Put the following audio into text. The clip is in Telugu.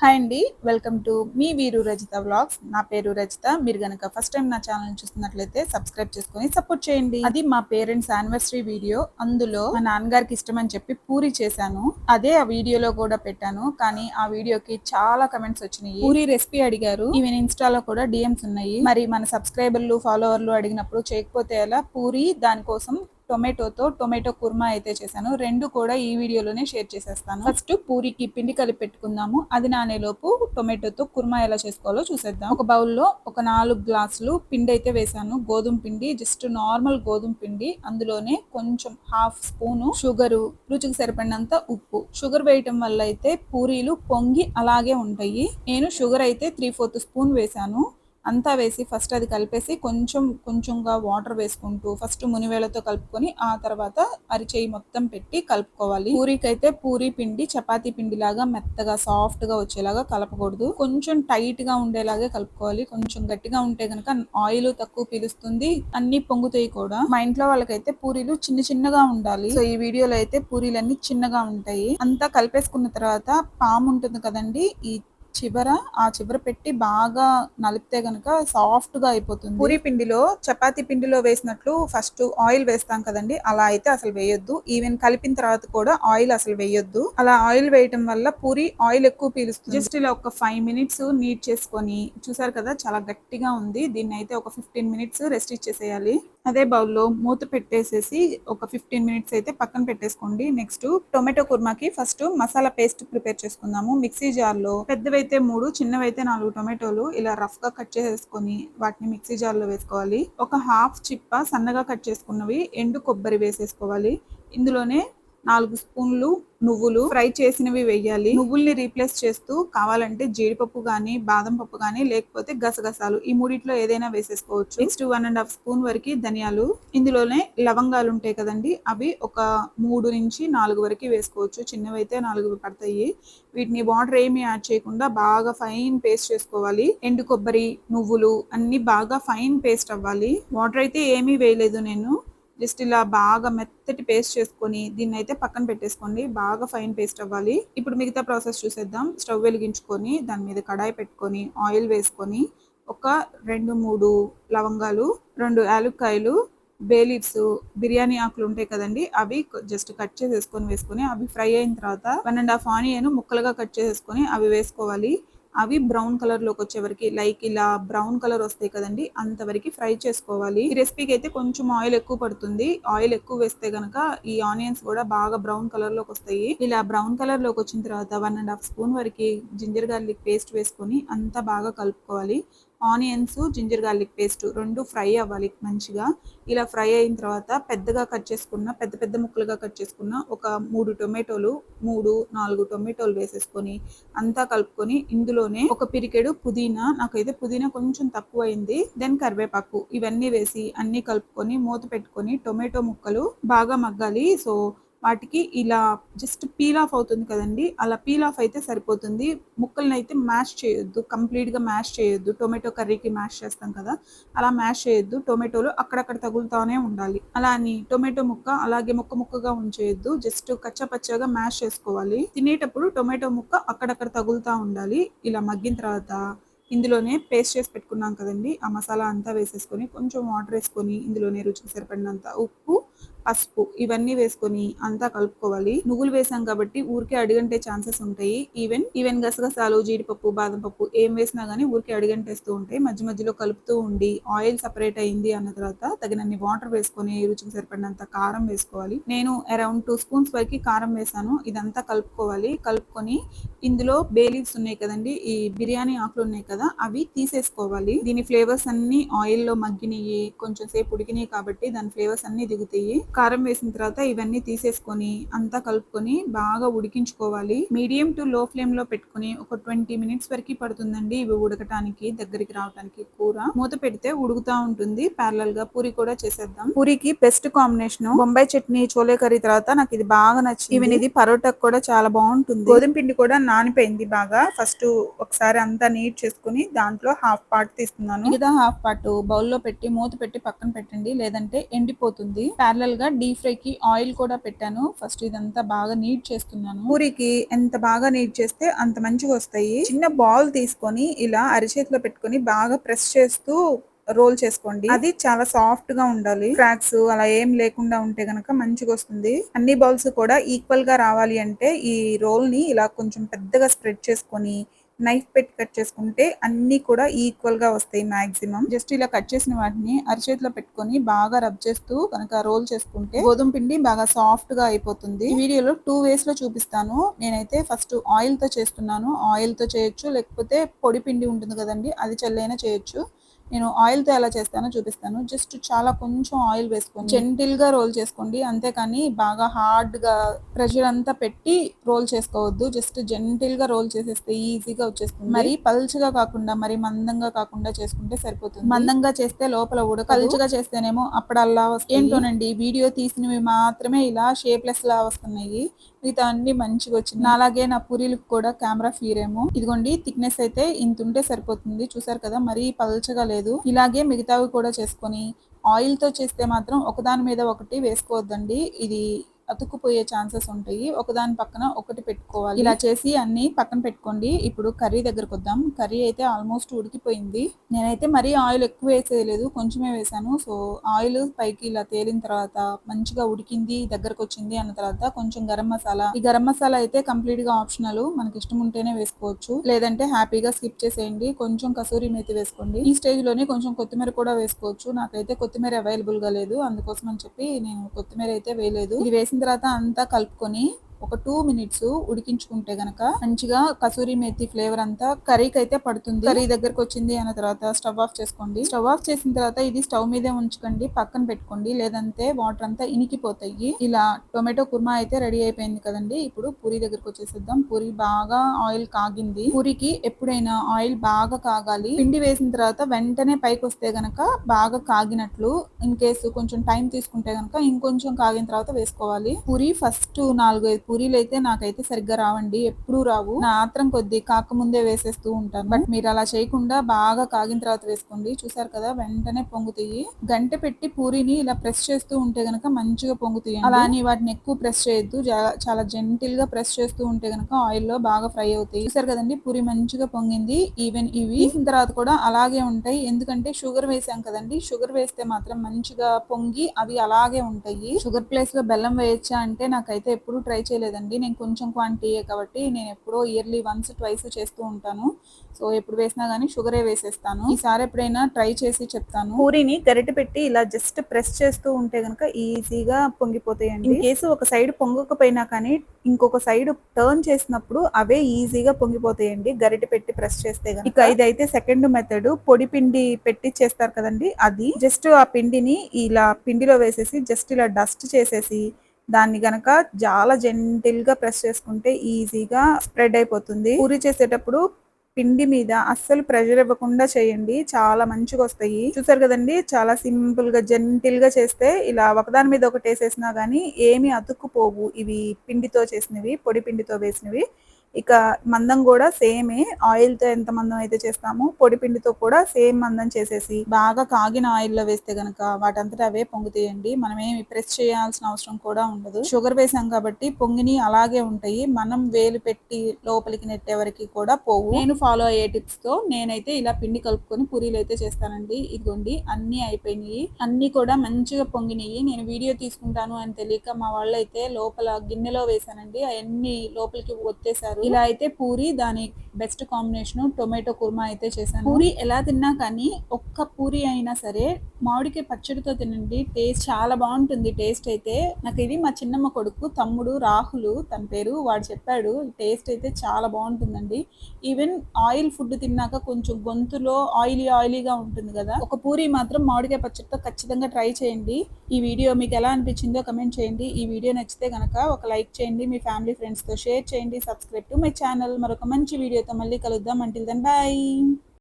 హాయ్ అండి వెల్కమ్ టు మీ వీరు రజిత వ్లాగ్స్. నా పేరు రజిత. మీరు గనక ఫస్ట్ టైం నా ఛానల్ చూస్తున్నట్లయితే సబ్స్క్రైబ్ చేసుకుని సపోర్ట్ చేయండి. అది మా పేరెంట్స్ యానివర్సరీ వీడియో. అందులో మా నాన్నగారికి ఇష్టం అని చెప్పి పూరి చేశాను. అదే ఆ వీడియోలో కూడా పెట్టాను. కానీ ఆ వీడియోకి చాలా కమెంట్స్ వచ్చినాయి. పూరి రెసిపీ అడిగారు. ఈవెన్ ఇన్స్టాలో కూడా డిఎమ్స్ ఉన్నాయి. మరి మన సబ్స్క్రైబర్లు ఫాలోవర్లు అడిగినప్పుడు చేయకపోతే ఎలా? పూరి దానికోసం టొమాటోతో టొమాటో కుర్మా అయితే చేశాను. రెండు కూడా ఈ వీడియోలోనే షేర్ చేసేస్తాను. ఫస్ట్ పూరికి పిండి కలిపి పెట్టుకుందాము. అది నానేలోపు టొమాటోతో కుర్మా ఎలా చేసుకోవాలో చూసేద్దాం. ఒక బౌల్లో ఒక నాలుగు గ్లాసులు పిండి అయితే వేసాను గోధుమ పిండి జస్ట్ నార్మల్ గోధుమ పిండి. అందులోనే కొంచెం హాఫ్ స్పూను షుగరు రుచికి సరిపడినంత ఉప్పు. షుగర్ వేయటం వల్ల అయితే పూరీలు పొంగి అలాగే ఉంటాయి. నేను షుగర్ అయితే త్రీ ఫోర్త్ స్పూన్ వేసాను అంతా వేసి ఫస్ట్ అది కలిపేసి కొంచెం కొంచెంగా వాటర్ వేసుకుంటూ ఫస్ట్ మునివేలతో కలుపుకొని ఆ తర్వాత అరిచేయి మొత్తం పెట్టి కలుపుకోవాలి. పూరికైతే పూరి పిండి చపాతీ పిండి లాగా మెత్తగా సాఫ్ట్గా వచ్చేలాగా కలపకూడదు. కొంచెం టైట్గా ఉండేలాగే కలుపుకోవాలి. కొంచెం గట్టిగా ఉంటే గనక ఆయిల్ తక్కువ పీలుస్తుంది. అన్ని పొంగుతాయి కూడా. మా ఇంట్లో వాళ్ళకైతే పూరీలు చిన్న చిన్నగా ఉండాలి. సో ఈ వీడియోలో అయితే పూరీలన్నీ చిన్నగా ఉంటాయి. అంతా కలిపేసుకున్న తర్వాత పాము ఉంటుంది కదండి ఈ చివర ఆ చివర పెట్టి బాగా నలిపితే గనక సాఫ్ట్గా అయిపోతుంది. పూరి పిండిలో చపాతీ పిండిలో వేసినట్లు ఫస్ట్ ఆయిల్ వేస్తాం కదండి అలా అయితే అసలు వేయొద్దు. ఈవెన్ కలిపిన తర్వాత కూడా ఆయిల్ అసలు వేయొద్దు. అలా ఆయిల్ వేయటం వల్ల పూరి ఆయిల్ ఎక్కువ పీలుస్తుంది. జస్ట్ ఇలా ఒక ఫైవ్ మినిట్స్ నీట్ చేసుకొని చూసారు కదా చాలా గట్టిగా ఉంది. దీన్ని అయితే ఒక ఫిఫ్టీన్ మినిట్స్ రెస్ట్ ఇచ్చేసేయాలి. అదే బౌల్లో మూత పెట్టేసేసి ఒక ఫిఫ్టీన్ మినిట్స్ అయితే పక్కన పెట్టేసుకోండి. నెక్స్ట్ టొమాటో కుర్మాకి ఫస్ట్ మసాలా పేస్ట్ ప్రిపేర్ చేసుకుందాము. మిక్సీ జార్లో పెద్దవైతే మూడు చిన్నవైతే నాలుగు టొమాటోలు ఇలా రఫ్గా కట్ చేసేసుకొని వాటిని మిక్సీ జార్లో వేసుకోవాలి. ఒక హాఫ్ చిప్ప సన్నగా కట్ చేసుకున్నవి ఎండు కొబ్బరి వేసేసుకోవాలి. ఇందులోనే నాలుగు స్పూన్లు నువ్వులు ఫ్రై చేసినవి వేయాలి. నువ్వుల్ని రీప్లేస్ చేస్తూ కావాలంటే జీడిపప్పు కానీ బాదం పప్పు కానీ లేకపోతే గసగసాలు ఈ మూడిట్లో ఏదైనా వేసేసుకోవచ్చు. Next one and half spoon వరకు ధనియాలు. ఇందులోనే లవంగాలు ఉంటాయి కదండి అవి ఒక మూడు నుంచి నాలుగు వరకు వేసుకోవచ్చు. చిన్నవి అయితే నాలుగు పడతాయి. వీటిని వాటర్ ఏమి యాడ్ చేయకుండా బాగా ఫైన్ పేస్ట్ చేసుకోవాలి. ఎండు కొబ్బరి నువ్వులు అన్ని బాగా ఫైన్ పేస్ట్ అవ్వాలి. వాటర్ అయితే ఏమీ వేయలేదు నేను. జస్ట్ ఇలా బాగా మెత్తటి పేస్ట్ చేసుకొని దీన్ని అయితే పక్కన పెట్టేసుకోండి. బాగా ఫైన్ పేస్ట్ అవ్వాలి. ఇప్పుడు మిగతా ప్రాసెస్ చూసేద్దాం. స్టవ్ వెలిగించుకొని దాని మీద కడాయి పెట్టుకొని ఆయిల్ వేసుకొని ఒక రెండు మూడు లవంగాలు రెండు యాలుక్కాయలు బేలీవ్స్ బిర్యానీ ఆకులు ఉంటాయి కదండి అవి జస్ట్ కట్ చేసేసుకొని వేసుకొని అవి ఫ్రై అయిన తర్వాత వన్ అండ్ హాఫ్ ఆనియన్ ముక్కలుగా కట్ చేసేసుకొని అవి వేసుకోవాలి. అవి బ్రౌన్ కలర్లోకి వచ్చే వరకు లైక్ ఇలా బ్రౌన్ కలర్ వస్తాయి కదండి అంతవరకు ఫ్రై చేసుకోవాలి. ఈ రెసిపీకి అయితే కొంచెం ఆయిల్ ఎక్కువ పడుతుంది. ఆయిల్ ఎక్కువ వేస్తే గనక ఈ ఆనియన్స్ కూడా బాగా బ్రౌన్ కలర్లోకి వస్తాయి. ఇలా బ్రౌన్ కలర్లోకి వచ్చిన తర్వాత వన్ అండ్ హాఫ్ స్పూన్ వరకు జింజర్ గార్లిక్ పేస్ట్ వేసుకొని అంతా బాగా కలుపుకోవాలి. ఆనియన్స్ జింజర్ గార్లిక్ పేస్ట్ రెండు ఫ్రై అవ్వాలి మంచిగా. ఇలా ఫ్రై అయిన తర్వాత పెద్దగా కట్ చేసుకున్న పెద్ద పెద్ద ముక్కలుగా కట్ చేసుకున్న ఒక మూడు టొమాటోలు మూడు నాలుగు టొమాటోలు వేసేసుకొని అంతా కలుపుకొని ఇందులోనే ఒక పిరికెడు పుదీనా నాకైతే పుదీనా కొంచెం తక్కువ అయింది దెన్ కరివేపాకు ఇవన్నీ వేసి అన్ని కలుపుకొని మూత పెట్టుకొని టొమాటో ముక్కలు బాగా మగ్గాలి. సో వాటికి ఇలా జస్ట్ పీల్ ఆఫ్ అవుతుంది కదండి. అలా పీల్ ఆఫ్ అయితే సరిపోతుంది. ముక్కల్ని అయితే మ్యాష్ చేయొద్దు కంప్లీట్గా మ్యాష్ చేయొద్దు. టొమాటో కర్రీకి మ్యాష్ చేస్తాం కదా అలా మ్యాష్ చేయొద్దు. టొమాటోలు అక్కడక్కడ తగులుతూనే ఉండాలి. అలా అని టొమాటో ముక్క అలాగే ముక్క ముక్కగా ఉంచేయొద్దు. జస్ట్ కచ్చపచ్చగా మ్యాష్ చేసుకోవాలి. తినేటప్పుడు టొమాటో ముక్క అక్కడక్కడ తగులుతూ ఉండాలి. ఇలా మగ్గిన తర్వాత ఇందులోనే పేస్ట్ చేసి పెట్టుకున్నాం కదండి. ఆ మసాలా అంతా వేసేసుకొని కొంచెం వాటర్ వేసుకొని ఇందులోనే రుచికి సరిపడినంత ఉప్పు పసుపు ఇవన్నీ వేసుకొని అంతా కలుపుకోవాలి. నువ్వులు వేసాం కాబట్టి ఊరికే అడిగంటే ఛాన్సెస్ ఉంటాయి. ఈవెన్ ఈవెన్ గసగసాలు జీడిపప్పు బాదం పప్పు ఏం వేసినా గానీ ఊరికే అడిగంటేస్తూ ఉంటాయి. మధ్య మధ్యలో కలుపుతూ ఉండి ఆయిల్ సపరేట్ అయింది అన్న తర్వాత తగినన్ని వాటర్ వేసుకొని రుచికి సరిపడినంత కారం వేసుకోవాలి. నేను అరౌండ్ టూ స్పూన్స్ వరకు కారం వేసాను. ఇదంతా కలుపుకోవాలి. కలుపుకొని ఇందులో బేలీవ్స్ ఉన్నాయి కదండి ఈ బిర్యానీ ఆకులు ఉన్నాయి కదా అవి తీసేసుకోవాలి. దీని ఫ్లేవర్స్ అన్ని ఆయిల్లో మగ్గినవి కొంచెం సేపు ఉడికినాయి కాబట్టి దాని ఫ్లేవర్స్ అన్ని దిగుతాయి. కారం వేసిన తర్వాత ఇవన్నీ తీసేసుకొని అంతా కలుపుకొని బాగా ఉడికించుకోవాలి. మీడియం టు లో ఫ్లేమ్లో పెట్టుకొని ఒక ట్వంటీ మినిట్స్ వరకు పడుతుందండి ఇవి ఉడకటానికి దగ్గరికి రావడానికి కూర. మూత పెడితే ఉడుకుతా ఉంటుంది. ప్యారలల్గా పూరి కూడా చేసేద్దాం. పూరికి best combination Bombay chutney chole curry తర్వాత నాకు ఇది బాగా నచ్చింది. ఈవెన్ ఇది పరోటాకు కూడా చాలా బాగుంటుంది. గోధుమ పిండి కూడా నానిపోయింది బాగా. ఫస్ట్ ఒకసారి అంతా నీట్ చేసుకుని దాంట్లో హాఫ్ పార్ట్ తీస్తున్నాను. మిగతా హాఫ్ పార్ట్ బౌల్లో పెట్టి మూత పెట్టి పక్కన పెట్టండి. లేదంటే ఎండిపోతుంది. ప్యారలల్ గా డీప్ ఫ్రై కి ఆయిల్ కూడా పెట్టాను. ఫస్ట్ ఇదంతా బాగా నీట్ చేస్తున్నాను. పూరికి ఎంత బాగా నీట్ చేస్తే అంత మంచిగా వస్తాయి. చిన్న బాల్ తీసుకొని ఇలా అరిచేతిలో పెట్టుకొని బాగా ప్రెస్ చేస్తూ రోల్ చేసుకోండి. అది చాలా సాఫ్ట్గా ఉండాలి. క్రాక్స్ అలా ఏం లేకుండా ఉంటే గనక మంచిగా వస్తుంది. అన్ని బౌల్స్ కూడా ఈక్వల్గా రావాలి అంటే ఈ రోల్ని ఇలా కొంచెం పెద్దగా స్ప్రెడ్ చేసుకొని నైఫ్ పెట్టి కట్ చేసుకుంటే అన్ని కూడా ఈక్వల్గా వస్తాయి మాక్సిమం జస్ట్ ఇలా కట్ చేసిన వాటిని అరిచేతిలో పెట్టుకొని బాగా రబ్ చేస్తూ కనుక రోల్ చేసుకుంటే గోధుమ పిండి బాగా సాఫ్ట్గా అయిపోతుంది. వీడియోలో టూ వేస్లో చూపిస్తాను. నేనైతే ఫస్ట్ ఆయిల్తో చేస్తున్నాను. ఆయిల్తో చేయొచ్చు లేకపోతే పొడి పిండి ఉంటుంది కదండి అది చల్లైనా చేయొచ్చు. నేను ఆయిల్తో ఎలా చేస్తానో చూపిస్తాను. జస్ట్ చాలా కొంచెం ఆయిల్ వేసుకోండి జెంటిల్గా రోల్ చేసుకోండి. అంతేకాని బాగా హార్డ్గా ప్రెషర్ అంతా పెట్టి రోల్ చేసుకోవద్దు. జస్ట్ జెంటిల్గా రోల్ చేసేస్తే ఈజీగా వచ్చేస్తుంది. మరి పల్చగా కాకుండా మరి మందంగా కాకుండా చేసుకుంటే సరిపోతుంది. మందంగా చేస్తే లోపల ఉడక పల్చగా చేస్తేనేమో అప్పుడల్లా ఏంటోనండి? వీడియో తీసినవి మాత్రమే ఇలా షేప్లెస్ లా వస్తున్నాయి. మిగతా అన్ని మంచిగా వచ్చింది. అలాగే నా పూరీలకు కూడా కెమెరా ఫీర్ ఏమో. ఇదిగోండి థిక్నెస్ అయితే ఇంత ఉంటే సరిపోతుంది. చూసారు కదా మరీ పల్చగా లేదు. ఇలాగే మిగతావి కూడా చేసుకొని ఆయిల్తో చేస్తే మాత్రం ఒకదాని మీద ఒకటి వేసుకోవద్దండి. ఇది అతుక్కుపోయే ఛాన్సెస్ ఉంటాయి. ఒకదాని పక్కన ఒకటి పెట్టుకోవాలి. ఇలా చేసి అన్ని పక్కన పెట్టుకోండి. ఇప్పుడు కర్రీ దగ్గరకు వద్దాం. కర్రీ అయితే ఆల్మోస్ట్ ఉడికిపోయింది. నేనైతే మరీ ఆయిల్ ఎక్కువ వేసేయలేదు కొంచెమే వేసాను. సో ఆయిల్ పైకి ఇలా తేలిన తర్వాత మంచిగా ఉడికింది దగ్గరకు వచ్చింది అన్న తర్వాత కొంచెం గరం మసాలా. ఈ గరం మసాలా అయితే కంప్లీట్గా ఆప్షనల్. మనకి ఇష్టం ఉంటేనే వేసుకోవచ్చు. లేదంటే హ్యాపీగా స్కిప్ చేసేయండి. కొంచెం కసూరి మేతి వేసుకోండి. ఈ స్టేజ్లోనే కొంచెం కొత్తిమీర కూడా వేసుకోవచ్చు. నాకైతే కొత్తిమీర అవైలబుల్గా లేదు. అందుకోసం అని చెప్పి నేను కొత్తిమీర అయితే వేయలేదు. ఇది వేసిన తర్వాత అంతా కలుపుకొని ఒక టూ మినిట్స్ ఉడికించుకుంటే గనక మంచిగా కసూరి మేతి ఫ్లేవర్ అంతా కర్రీకి అయితే పడుతుంది. కర్రీ దగ్గరకు వచ్చింది అన్న తర్వాత స్టవ్ ఆఫ్ చేసుకోండి. స్టవ్ ఆఫ్ చేసిన తర్వాత ఇది స్టవ్ మీదే ఉంచుకోండి పక్కన పెట్టుకోండి లేదంటే వాటర్ అంతా ఇనికిపోతాయి. ఇలా టొమాటో కుర్మా అయితే రెడీ అయిపోయింది కదండి. ఇప్పుడు పూరి దగ్గరకు వచ్చేసేద్దాం. పూరి బాగా ఆయిల్ కాగింది. పూరికి ఎప్పుడైనా ఆయిల్ బాగా కాగాలి. పిండి వేసిన తర్వాత వెంటనే పైకి వస్తే గనక బాగా కాగినట్లు ఇన్ కేసు కొంచెం టైం తీసుకుంటే గనక ఇంకొంచెం కాగిన తర్వాత వేసుకోవాలి. పూరి ఫస్ట్ నాలుగైదు పూరీలు అయితే నాకైతే సరిగ్గా రావండి ఎప్పుడూ రావు. నా ఆత్రం కొద్ది కాకముందే వేసేస్తూ ఉంటాను. బట్ మీరు అలా చేయకుండా బాగా కాగిన తర్వాత వేసుకోండి. చూసారు కదా వెంటనే పొంగుతాయి. గంట పెట్టి పూరిని ఇలా ప్రెస్ చేస్తూ ఉంటే గనక మంచిగా పొంగుతాయి అలా అని వాటిని ఎక్కువ ప్రెస్ చేయొద్దు. చాలా జెంటిల్గా ప్రెస్ చేస్తూ ఉంటే గనక ఆయిల్లో బాగా ఫ్రై అవుతాయి. చూసారు కదండి పూరి మంచిగా పొంగింది. ఈవెన్ ఇవి వేసిన తర్వాత కూడా అలాగే ఉంటాయి. ఎందుకంటే షుగర్ వేసాం కదండి షుగర్ వేస్తే మాత్రం మంచిగా పొంగి అవి అలాగే ఉంటాయి. షుగర్ ప్లేస్లో బెల్లం వేయచ్చా అంటే నాకైతే ఎప్పుడు ట్రై చేయలేదండి. నేను కొంచెం క్వాంటిటీ కాబట్టి నేను ఎప్పుడో ఇయర్లీ వన్స్ ట్వైస్ చేస్తూ ఉంటాను. సో ఎప్పుడు వేసినా గానీ షుగరే వేసేస్తాను. ఈసారి ఎప్పుడైనా ట్రై చేసి చెప్తాను. పూరిని గరిటె పెట్టి ఇలా జస్ట్ ప్రెస్ చేస్తూ ఉంటే గనక ఈజీగా పొంగిపోతాయండి. ఇన్ కేసు ఒక సైడ్ పొంగకపోయినా కానీ ఇంకొక సైడ్ టర్న్ చేసినప్పుడు అవే ఈజీగా పొంగిపోతాయండి. గరిటె పెట్టి ప్రెస్ చేస్తే గనక. ఇక ఇదైతే సెకండ్ మెథడ్ పొడి పిండి పెట్టి చేస్తారు కదండి అది. జస్ట్ ఆ పిండిని ఇలా పిండిలో వేసేసి జస్ట్ ఇలా డస్ట్ చేసేసి దాన్ని గనక చాలా జెంటిల్గా ప్రెస్ చేసుకుంటే ఈజీగా స్ప్రెడ్ అయిపోతుంది. పూరి చేసేటప్పుడు పిండి మీద అస్సలు ప్రెషర్ ఇవ్వకుండా చేయండి. చాలా మంచిగా వస్తాయి. చూసారు కదండి? చాలా సింపుల్గా జెంటిల్గా చేస్తే ఇలా ఒకదాని మీద ఒకటి వేసేసినా గానీ ఏమి అతుక్కుపోవు ఇవి పిండితో చేసినవి పొడి పిండితో వేసినవి. ఇక మందం కూడా సేమే. ఆయిల్తో ఎంత మందం అయితే చేస్తామో పొడి పిండితో కూడా సేమ్ మందం చేసేసి బాగా కాగిన ఆయిల్లో వేస్తే గనక వాటంతట అవే పొంగుతాయండి. మనం ఏమి ప్రెస్ చేయాల్సిన అవసరం కూడా ఉండదు. షుగర్ వేసాం కాబట్టి పొంగిని అలాగే ఉంటాయి. మనం వేలు పెట్టి లోపలికి నెట్టే వరకు కూడా పోవు. నేను ఫాలో అయ్యే టిప్స్తో నేనైతే ఇలా పిండి కలుపుకొని పూరీలు అయితే చేస్తానండి. ఇదిగోండి అన్ని అయిపోయినాయి. అన్ని కూడా మంచిగా పొంగినాయి. నేను వీడియో తీసుకుంటాను అని తెలియక మా వాళ్ళు అయితే లోపల గిన్నెలో వేసానండి అవన్నీ లోపలికి ఒత్తేసారు. ఇలా అయితే పూరి దాని బెస్ట్ కాంబినేషన్ టొమాటో కుర్మా అయితే చేశాను. పూరి ఎలా తిన్నా కానీ ఒక్క పూరి అయినా సరే మామిడికాయ పచ్చడితో తినండి టేస్ట్ చాలా బాగుంటుంది. టేస్ట్ అయితే నాకు ఇది మా చిన్నమ్మ కొడుకు తమ్ముడు రాహుల్ తన పేరు వాడు చెప్పాడు. టేస్ట్ అయితే చాలా బాగుంటుందండి. ఈవెన్ ఆయిల్ ఫుడ్ తిన్నాక కొంచెం గొంతులో ఆయిలీ ఆయిలీగా ఉంటుంది కదా. ఒక పూరి మాత్రం మామిడికాయ పచ్చడితో ఖచ్చితంగా ట్రై చేయండి. ఈ వీడియో మీకు ఎలా అనిపించిందో కమెంట్ చేయండి. ఈ వీడియో నచ్చితే గనక ఒక లైక్ చేయండి. మీ ఫ్యామిలీ ఫ్రెండ్స్తో షేర్ చేయండి. సబ్స్క్రైబ్ టు మై ఛానల్ మరొక మంచి వీడియోతో మళ్ళీ కలుద్దాం. Until then bye